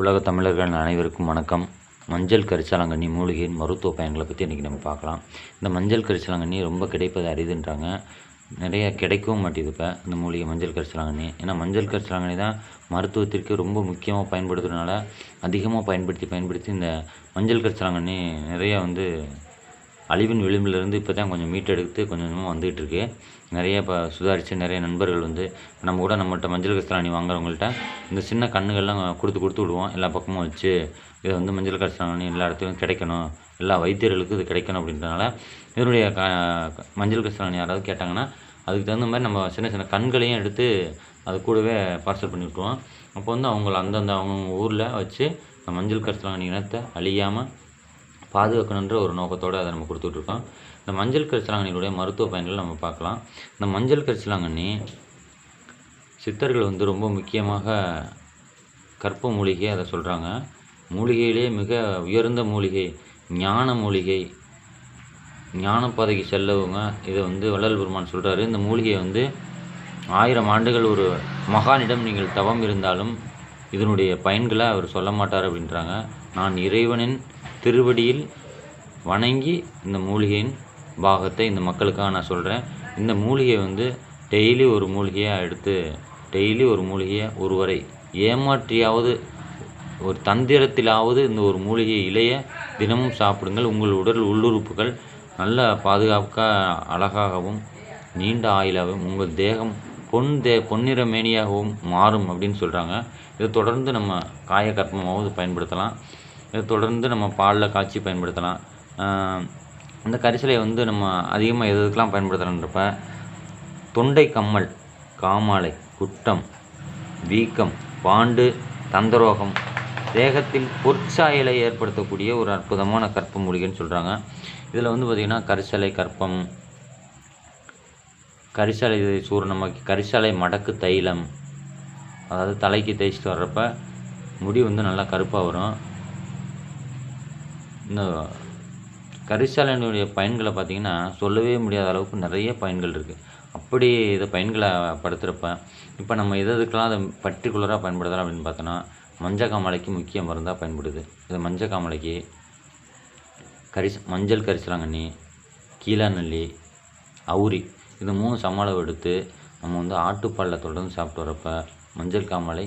உலக தமிழர்கள் அனைவருக்கும் வணக்கம். மஞ்சள் கரிசலாங்கண்ணி மூலிகையின் மருத்துவ பயன்களை பற்றி இன்றைக்கி நம்ம பார்க்கலாம். இந்த மஞ்சள் கரிசலாங்கண்ணி ரொம்ப கிடைப்பது அரிதுன்றாங்க நிறைய கிடைக்கவும் மாட்டேது இப்போ இந்த மூலிகை மஞ்சள் கரிசலாங்கண்ணி. ஏன்னா மஞ்சள் கரிசலாங்கண்ணி தான் மருத்துவத்திற்கு ரொம்ப முக்கியமாக பயன்படுத்துறதுனால அதிகமாக பயன்படுத்தி பயன்படுத்தி இந்த மஞ்சள் கரிசலாங்கண்ணி நிறைய வந்து அழிவின் விளிம்பிலிருந்து இப்போ தான் கொஞ்சம் மீட்டெடுத்து கொஞ்சம் கொஞ்சமாக வந்துகிட்டு இருக்கு நிறைய இப்போ சுதாரித்து நிறைய நண்பர்கள் வந்து நம்ம கூட நம்மகிட்ட மஞ்சள் கஸ்தலாணி வாங்குறவங்கள்ட்ட இந்த சின்ன கண்ணுகள்லாம் கொடுத்து கொடுத்து விடுவோம். எல்லா பக்கமும் வச்சு இதை வந்து மஞ்சள் கஸ்தலாணி எல்லா இடத்துலையும் கிடைக்கணும். எல்லா வைத்தியர்களுக்கும் இது கிடைக்கணும் அப்படின்றதுனால இதனுடைய க மஞ்சள் கஸ்தலாணி யாராவது கேட்டாங்கன்னா அதுக்கு தகுந்த மாதிரி நம்ம சின்ன சின்ன கண்களையும் எடுத்து அது கூடவே பார்சல் பண்ணி விட்ருவோம் அப்போ வந்து அவங்கள அந்தந்த அவங்க ஊரில் வச்சு இந்த மஞ்சள் கஸ்தலாணி இனத்தை அழியாமல் பாதுகாக்கணுன்ற ஒரு நோக்கத்தோடு அதை நம்ம கொடுத்துட்ருக்கோம். இந்த மஞ்சள் கரிசலாங்கண்ணியுடைய மருத்துவ பயன்களை நம்ம பார்க்கலாம். இந்த மஞ்சள் கரிசலாங்கண்ணி சித்தர்கள் வந்து ரொம்ப முக்கியமாக கற்ப மூலிகை அதை சொல்கிறாங்க மூலிகையிலே மிக உயர்ந்த மூலிகை ஞான மூலிகை ஞானப்பாதைக்கு செல்லவங்க. இதை வந்து வள்ளல் பெருமான் சொல்கிறாரு இந்த மூலிகையை வந்து ஆயிரம் ஆண்டுகள் ஒரு மகானிடம் நீங்கள் தவம் இருந்தாலும் இதனுடைய பயன்களை அவர் சொல்ல மாட்டார் அப்படின்றாங்க. நான் இறைவனின் திருவடியில் வணங்கி இந்த மூலிகையின் பாகத்தை இந்த மக்களுக்காக நான் சொல்கிறேன் இந்த மூலிகை வந்து டெய்லி ஒரு மூலிகையாக எடுத்து டெய்லி ஒரு மூலிகையை ஒருவரை ஏமாற்றியாவது ஒரு தந்திரத்திலாவது இந்த ஒரு மூலிகை இலையை தினமும் சாப்பிடுங்கள். உங்கள் உடல் உள்ளுறுப்புகள் நல்ல பாதுகாக்க அழகாகவும் நீண்ட ஆயுளாகவும் உங்கள் தேகம் பொன் தே பொன்னிற மேனியாகவும் மாறும் அப்படின்னு சொல்கிறாங்க இதை தொடர்ந்து நம்ம காயகற்பமாவது பயன்படுத்தலாம். இதை தொடர்ந்து நம்ம பாலில் காய்ச்சி பயன்படுத்தலாம். அந்த இந்த கரிசலை வந்து நம்ம அதிகமாக எது எதுக்கெலாம் பயன்படுத்தலான்றப்ப தொண்டை கம்மல் காமாலை குட்டம் வீக்கம் பாண்டு தந்தரோகம் தேகத்தில் பொற்சாயலை ஏற்படுத்தக்கூடிய ஒரு அற்புதமான கற்ப மூலிகைன்னு சொல்கிறாங்க இதில் வந்து பார்த்திங்கன்னா கரிசலை கற்பம் கரிசலை சூரணமாக்கி கரிசலை மடக்கு தைலம் அதாவது தலைக்கு தேய்ச்சிட்டு வர்றப்ப முடி வந்து நல்லா கருப்பாக வரும். இந்த கரிசாலனுடைய பயன்களை பார்த்திங்கன்னா சொல்லவே முடியாத அளவுக்கு நிறைய பயன்கள் இருக்குது அப்படி இதை பயன்களை படுத்துகிறப்ப இப்போ நம்ம எது எதுக்கெல்லாம் அதை பர்டிகுலராக பயன்படுத்தலாம் அப்படின்னு பார்த்தோன்னா மஞ்சள் காமலைக்கு முக்கிய மருந்தாக பயன்படுது. இது மஞ்சள் காமலைக்கு கரிச மஞ்சள் கரிசலாங்கண்ணி கீழாநெல்லி அவுரி இது மூணு சமளவு எடுத்து நம்ம வந்து ஆட்டுப்பாலில் தொடர்ந்து சாப்பிட்டு வரப்ப மஞ்சள் காமாலை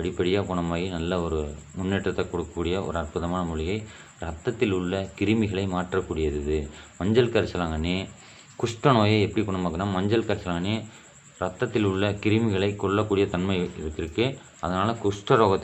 படிப்படியாக குணமாகி நல்ல ஒரு முன்னேற்றத்தை கொடுக்கக்கூடிய ஒரு அற்புதமான மூலிகை ரத்தத்தில் உள்ள கிருமிகளை மாற்றக்கூடியது இது. மஞ்சள் கரிசலாங்கண்ணி குஷ்ட நோயை எப்படி குணமாக்குனா மஞ்சள் கரிசலாங்கண்ணி ரத்தத்தில் உள்ள கிருமிகளை கொல்லக்கூடிய தன்மை இருக்குது அதனால் குஷ்ட ரோகத்தை